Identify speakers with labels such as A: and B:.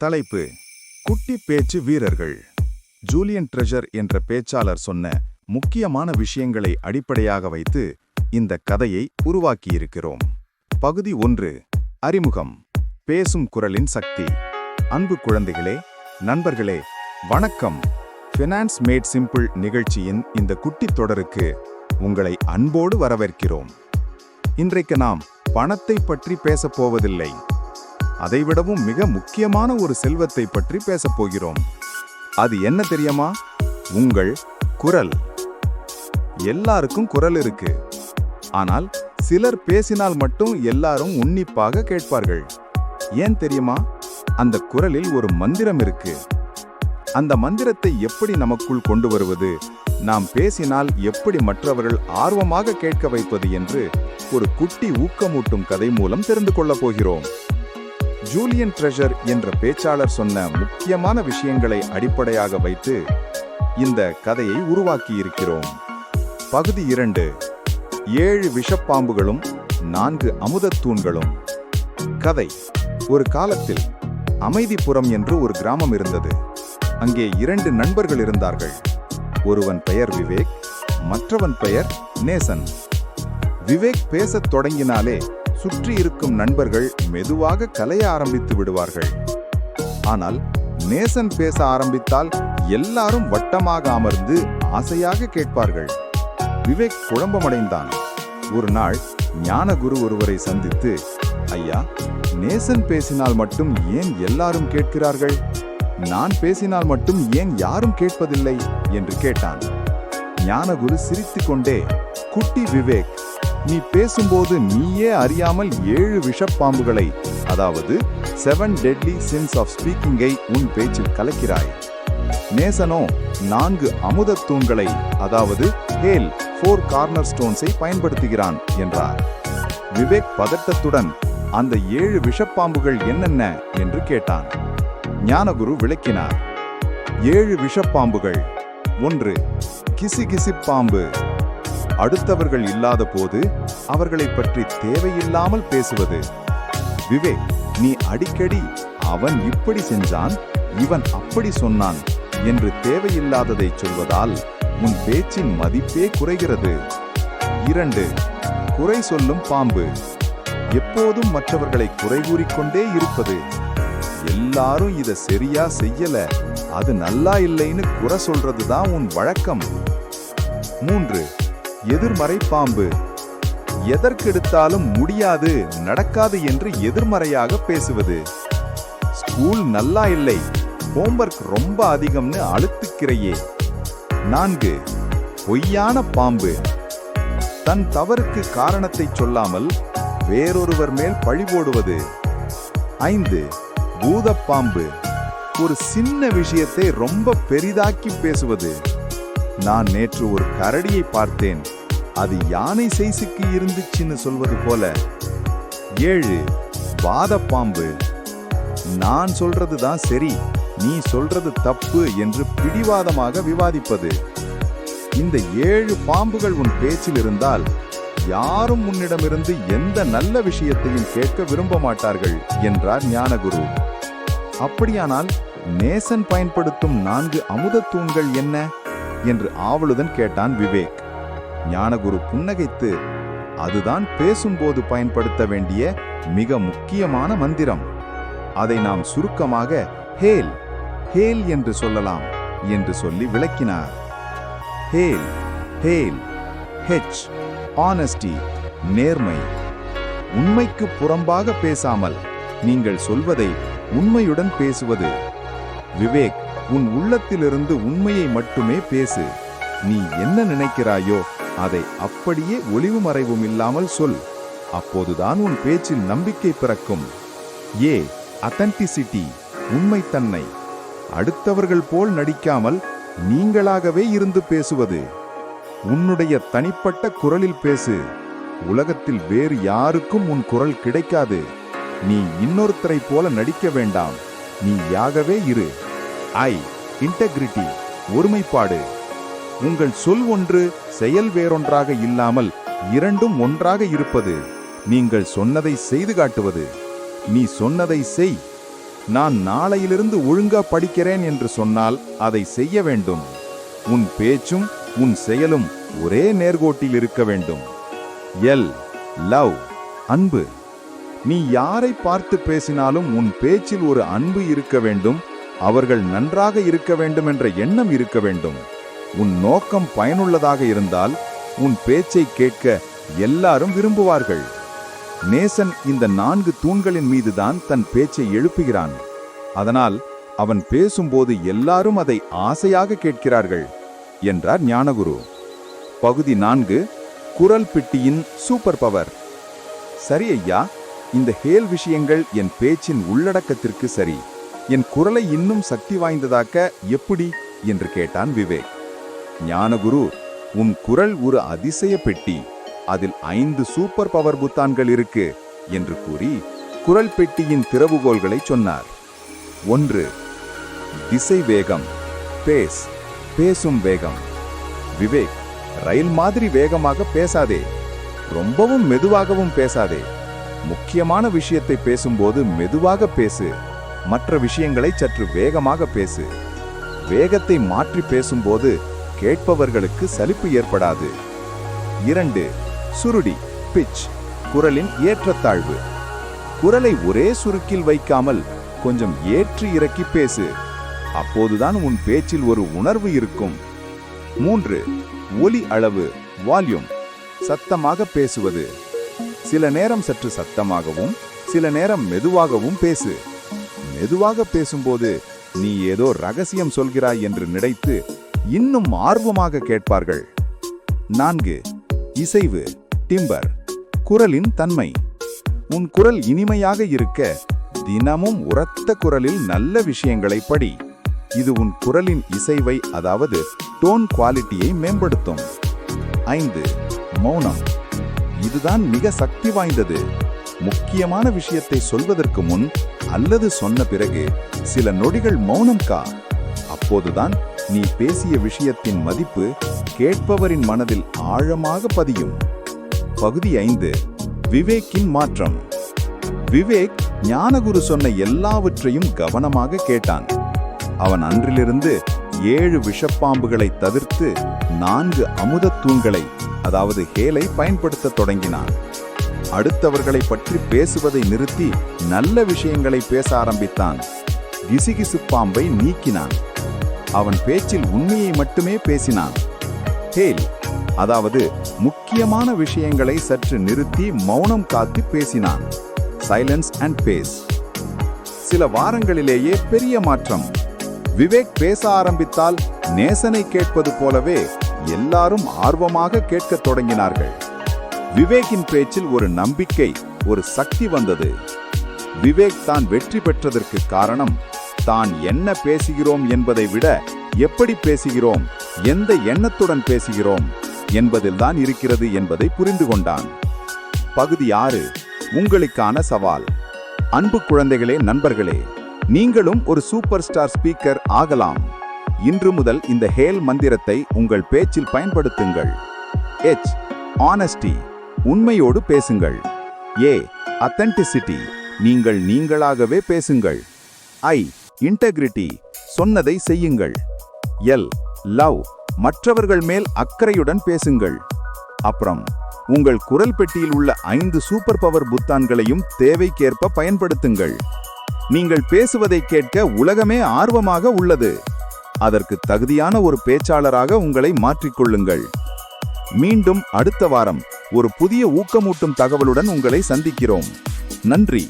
A: தலைப்பு குட்டி பேச்சு வீரர்கள். ஜூலியன் ட்ரெஷர் என்ற பேச்சாளர் சொன்ன முக்கியமான விஷயங்களை அடிப்படையாக வைத்து இந்த கதையை உருவாக்கியிருக்கிறோம். பகுதி ஒன்று அறிமுகம். பேசும் குரலின் சக்தி. அன்பு குழந்தைகளே நண்பர்களே வணக்கம். ஃபினான்ஸ் மேட் சிம்பிள் நிகழ்ச்சியின் இந்த குட்டித் தொடருக்கு உங்களை அன்போடு வரவேற்கிறோம். இன்றைக்கு நாம் பணத்தை பற்றி பேசப் போவதில்லை. அதைவிடவும் மிக முக்கியமான ஒரு செல்வத்தை பற்றி பேசப் போகிறோம். அது என்ன தெரியுமா? உங்கள் குரல். எல்லாருக்கும் குரல் இருக்கு. ஆனால் சிலர் பேசினால் மட்டும் எல்லாரும் உன்னிப்பாக கேட்பார்கள். ஏன் தெரியுமா? அந்த குரலில் ஒரு மந்திரம் இருக்கு. அந்த மந்திரத்தை எப்படி நமக்குள் கொண்டு வருவது? நாம் பேசினால் எப்படி மற்றவர்கள் ஆர்வமாக கேட்க வைப்பது என்று ஒரு குட்டி ஊக்கமூட்டும் கதை மூலம் தெரிந்து கொள்ளப் போகிறோம். ஜூலியன் ட்ரெஷர் என்ற பேச்சாளர் சொன்ன முக்கியமான விஷயங்களை அடிப்படையாக வைத்து இந்த கதையை உருவாக்கியிருக்கிறோம். பகுதி இரண்டு. ஏழு விஷப்பாம்புகளும் நான்கு அமுதத்தூண்களும் கதை. ஒரு காலத்தில் அமைதிபுரம் என்று ஒரு கிராமம் இருந்தது. அங்கே இரண்டு நண்பர்கள் இருந்தார்கள். ஒருவன் பெயர் விவேக் மற்றவன் பெயர் நேசன். விவேக் பேசத் தொடங்கினாலே சுற்றி இருக்கும் நண்பர்கள் மெதுவாக கலைய ஆரம்பித்து விடுவார்கள். ஆனால் நேசன் பேச ஆரம்பித்தால் எல்லாரும் வட்டமாக அமர்ந்து ஆசையாக கேட்பார்கள். விவேக் குழம்பமடைந்தான். ஒரு நாள் ஞானகுரு ஒருவரை சந்தித்து ஐயா நேசன் பேசினால் மட்டும் ஏன் எல்லாரும் கேட்கிறார்கள்? நான் பேசினால் மட்டும் ஏன் யாரும் கேட்பதில்லை? என்று கேட்டான். ஞானகுரு சிரித்துக்கொண்டே குட்டி விவேக் நீ பேசும்போது நீயே அறியாமல் ஏழு விஷப்பாம்புகளை அதாவது செவன் டெட்லி சின்ஸ் ஆஃப் ஸ்பீக்கிங்கை உன் பேச்சில் கலக்கிறாய். நேசனோ நான்கு அமுத தூண்களை அதாவது ஹேல் ஃபோர் கார்னர் ஸ்டோன்ஸை பயன்படுத்துகிறான் என்றார். விவேக் பதட்டத்துடன் அந்த ஏழு விஷப்பாம்புகள் என்னென்ன? என்று கேட்டான். ஞானகுரு விளக்கினார். ஏழு விஷப்பாம்புகள். ஒன்று கிசி பாம்பு அடுத்தவர்கள் இல்லாத போது அவர்களை பற்றி தேவையில்லாமல் பேசுவது. விவேக் நீ அடிக்கடி அவன் இப்படி செஞ்சான் இவன் அப்படி சொன்னான் என்று தேவையில்லாததை சொல்வதால் உன் பேச்சின் மதிப்பே குறைகிறது. இரண்டு குறை சொல்லும் பாம்பு. எப்போதும் மற்றவர்களை குறை கூறிக்கொண்டே இருப்பது. எல்லாரும் இதை சரியா செய்யல அது நல்லா இல்லைன்னு குறை சொல்றதுதான் உன் வழக்கம். மூன்று எதிர்மறை பாம்பு. எதற்கெடுத்தாலும் முடியாது நடக்காது என்று எதிர்மறையாக பேசுவது. ஸ்கூல் நல்லா இல்லை ஹோம்ஒர்க் ரொம்ப அதிகம்னு அழுத்துக்கிறையே. நான்கு பொய்யான பாம்பு. தன் தவறுக்கு காரணத்தை சொல்லாமல் வேறொருவர் மேல் பழி போடுவது. ஐந்து பூதப்பாம்பு. ஒரு சின்ன விஷயத்தை ரொம்ப பெரிதாக்கி பேசுவது. நான் நேற்று ஒரு கரடியை பார்த்தேன். அது யானை சைஸுக்கு இருந்துச்சுன்னு சொல்வது போல. ஏழு வாதப்பாம்பு. நான் சொல்றது தான் சரி நீ சொல்றது தப்பு என்று பிடிவாதமாக விவாதிப்பது. இந்த ஏழு பாம்புகள் உன் பேச்சில் இருந்தால் யாரும் உன்னிடமிருந்து எந்த நல்ல விஷயத்தையும் கேட்க விரும்ப மாட்டார்கள் என்றார் ஞானகுரு. அப்படியானால் நேசன் பயன்படுத்தும் நான்கு அமுத தூண்கள் என்ன? என்று ஆவலுடன் கேட்டான் விவேக். ஞானகுரு புன்னகைத்து அதுதான் பேசும்போது பயன்படுத்த வேண்டிய மிக முக்கியமான மந்திரம். அதை நாம் சுருக்கமாக ஹேல் ஹேல் என்று சொல்லலாம் என்று சொல்லி விளக்கினார். ஹேல் ஹேல் ஹெச் ஆனஸ்டி நேர்மை. உண்மைக்கு புறம்பாக பேசாமல் நீங்கள் சொல்வதை உண்மையுடன் பேசுவது. விவேக் உன் உள்ளத்திலிருந்து உண்மையை மட்டுமே பேசு. நீ என்ன நினைக்கிறாயோ அதை அப்படியே ஒளிவு மறைவும் இல்லாமல் சொல். அப்போதுதான் உன் பேச்சில் நம்பிக்கை பிறக்கும். ஏ அத்தன்டிசிட்டி உண்மைத்தன்மை. அடுத்தவர்கள் போல் நடிக்காமல் நீங்களாகவே இருந்து பேசுவது. உன்னுடைய தனிப்பட்ட குரலில் பேசு. உலகத்தில் வேறு யாருக்கும் உன் குரல் கிடைக்காது. நீ இன்னொருத்தரை போல நடிக்க வேண்டாம். நீ யாகவே இரு. ஐ இன்டெகிரிட்டி ஒருமைப்பாடு. உங்கள் சொல் ஒன்று செயல் வேறொன்றாக இல்லாமல் இரண்டும் ஒன்றாக இருப்பது நீங்கள் சொன்னதை செய்து காட்டுவது. நீ சொன்னதை செய். நான் நாளையிலிருந்து ஒழுங்கா படிக்கிறேன் என்று சொன்னால் அதை செய்ய வேண்டும். உன் பேச்சும் உன் செயலும் ஒரே நேர்கோட்டில் இருக்க வேண்டும். எல் லவ் அன்பு. நீ யாரை பார்த்து பேசினாலும் உன் பேச்சில் ஒரு அன்பு இருக்க வேண்டும். அவர்கள் நன்றாக இருக்க வேண்டும் என்ற எண்ணம் இருக்க வேண்டும். உன் நோக்கம் பயனுள்ளதாக இருந்தால் உன் பேச்சை கேட்க எல்லாரும் விரும்புவார்கள். நேசன் இந்த நான்கு தூண்களின் மீதுதான் தன் பேச்சை எழுப்புகிறான். அதனால் அவன் பேசும்போது எல்லாரும் அதை ஆசையாக கேட்கிறார்கள் என்றார் ஞானகுரு. பகுதி நான்கு குரல் பெட்டியின் சூப்பர் பவர். சரி ஐயா இந்த ஹேல் விஷயங்கள் என் பேச்சின் உள்ளடக்கத்திற்கு சரி. என் குரலை இன்னும் சக்தி வாய்ந்ததாக்க எப்படி? என்று கேட்டான் விவேக். ஞானகுரு உன் குரல் ஒரு அதிசய பெட்டி. அதில் ஐந்து சூப்பர் பவர் புத்தான்கள் இருக்கு என்று கூறி குரல் பெட்டியின் திறவுகோள்களை சொன்னார். ஒன்று திசை வேகம் பேஸ் பேசும் வேகம். விவேக் ரயில் மாதிரி வேகமாக பேசாதே. ரொம்பவும் மெதுவாகவும் பேசாதே. முக்கியமான விஷயத்தை பேசும்போது மெதுவாக பேசு. மற்ற விஷயங்களை சற்று வேகமாக பேசு. வேகத்தை மாற்றி பேசும்போது கேட்பவர்களுக்கு சலிப்பு ஏற்படாது. இரண்டு சுருடி பிச் குரலின் ஏற்றத்தாழ்வு. குரலை ஒரே சுருக்கில் வைக்காமல் கொஞ்சம் ஏற்றி இறக்கி பேசு. அப்போதுதான் உன் பேச்சில் ஒரு உணர்வு இருக்கும். மூன்று ஒலி அளவு வால்யூம். சத்தமாக பேசுவது. சில நேரம் சற்று சத்தமாகவும் சில நேரம் மெதுவாகவும் பேசு. மெதுவாக பேசும்போது நீ ஏதோ ரகசியம் சொல்கிறாய் என்று நினைத்து இன்னும் ஆர்வமாக கேட்பார்கள். நான்கு இசைவு டிம்பர் குரலின் தன்மை. உன் குரல் இனிமையாக இருக்க தினமும் உரத்த குரலில் நல்ல விஷயங்களை படி. இது உன் குரலின் இசைவை அதாவது டோன் குவாலிட்டியை மேம்படுத்தும். ஐந்து மௌனம். இதுதான் மிக சக்தி வாய்ந்தது. முக்கியமான விஷயத்தை சொல்வதற்கு முன் அல்லது சொன்ன பிறகு சில நொடிகள் மௌனம் கா. அப்போதுதான் நீ பேசிய விஷயத்தின் மதிப்பு கேட்பவரின் மனதில் ஆழமாக பதியும். பகுதி ஐந்து விவேக்கின் மாற்றம். விவேக் ஞானகுரு சொன்ன எல்லாவற்றையும் கவனமாக கேட்டான். அவன் அன்றிலிருந்து ஏழு விஷப்பாம்புகளை தவிர்த்து நான்கு அமுதத் தூண்களை அதாவது ஹேலை பயன்படுத்த தொடங்கினான். அடுத்தவர்களை பற்றி பேசுவதை நிறுத்தி நல்ல விஷயங்களை பேச ஆரம்பித்தான். கிசுகிசு பாம்பை நீக்கினான். அவன் பேச்சில் உண்மையை மட்டுமே பேசினான். ஹேல் அதாவது முக்கியமான விஷயங்களை சற்று நிறுத்தி மௌனம் காத்து பேசினான். Silence and pace. சில வாரங்களிலேயே பெரிய மாற்றம். விவேக் பேச ஆரம்பித்தால் நேசனை கேட்பது போலவே எல்லாரும் ஆர்வமாக கேட்கத் தொடங்கினார்கள். விவேக்கின் பேச்சில் ஒரு நம்பிக்கை ஒரு சக்தி வந்தது. விவேக் தான் வெற்றி பெற்றதற்கு காரணம் தான் என்ன பேசுகிறோம் என்பதை விட எப்படி பேசுகிறோம் எந்த எண்ணத்துடன் பேசுகிறோம் என்பதில்தான் இருக்கிறது என்பதை புரிந்து கொண்டான். பகுதி ஆறு உங்களுக்கான சவால். அன்பு குழந்தைகளே நண்பர்களே நீங்களும் ஒரு சூப்பர் ஸ்டார் ஸ்பீக்கர் ஆகலாம். இன்று முதல் இந்த ஹேல் மந்திரத்தை உங்கள் பேச்சில் பயன்படுத்துங்கள். எச் ஆனஸ்டி உண்மையோடு பேசுங்கள். ஏ அத்தன்டிசிட்டி நீங்கள் நீங்களாகவே பேசுங்கள். ஐ இன்டெகிரிட்டி சொன்னதை செய்யுங்கள். L love. மற்றவர்கள் மேல் அக்கறையுடன் பேசுங்கள். அப்புறம் உங்கள் குரல் பெட்டியில் உள்ள ஐந்து சூப்பர் பவர் புத்தான்களையும் தேவைக்கேற்ப பயன்படுத்துங்கள். நீங்கள் பேசுவதை கேட்க உலகமே ஆர்வமாக உள்ளது. அதற்கு தகுதியான ஒரு பேச்சாளராக உங்களை மாற்றிக்கொள்ளுங்கள். மீண்டும் அடுத்த வாரம். ஒரு புதிய ஊக்கமூட்டும் தகவலுடன் உங்களை சந்திக்கிறோம். நன்றி.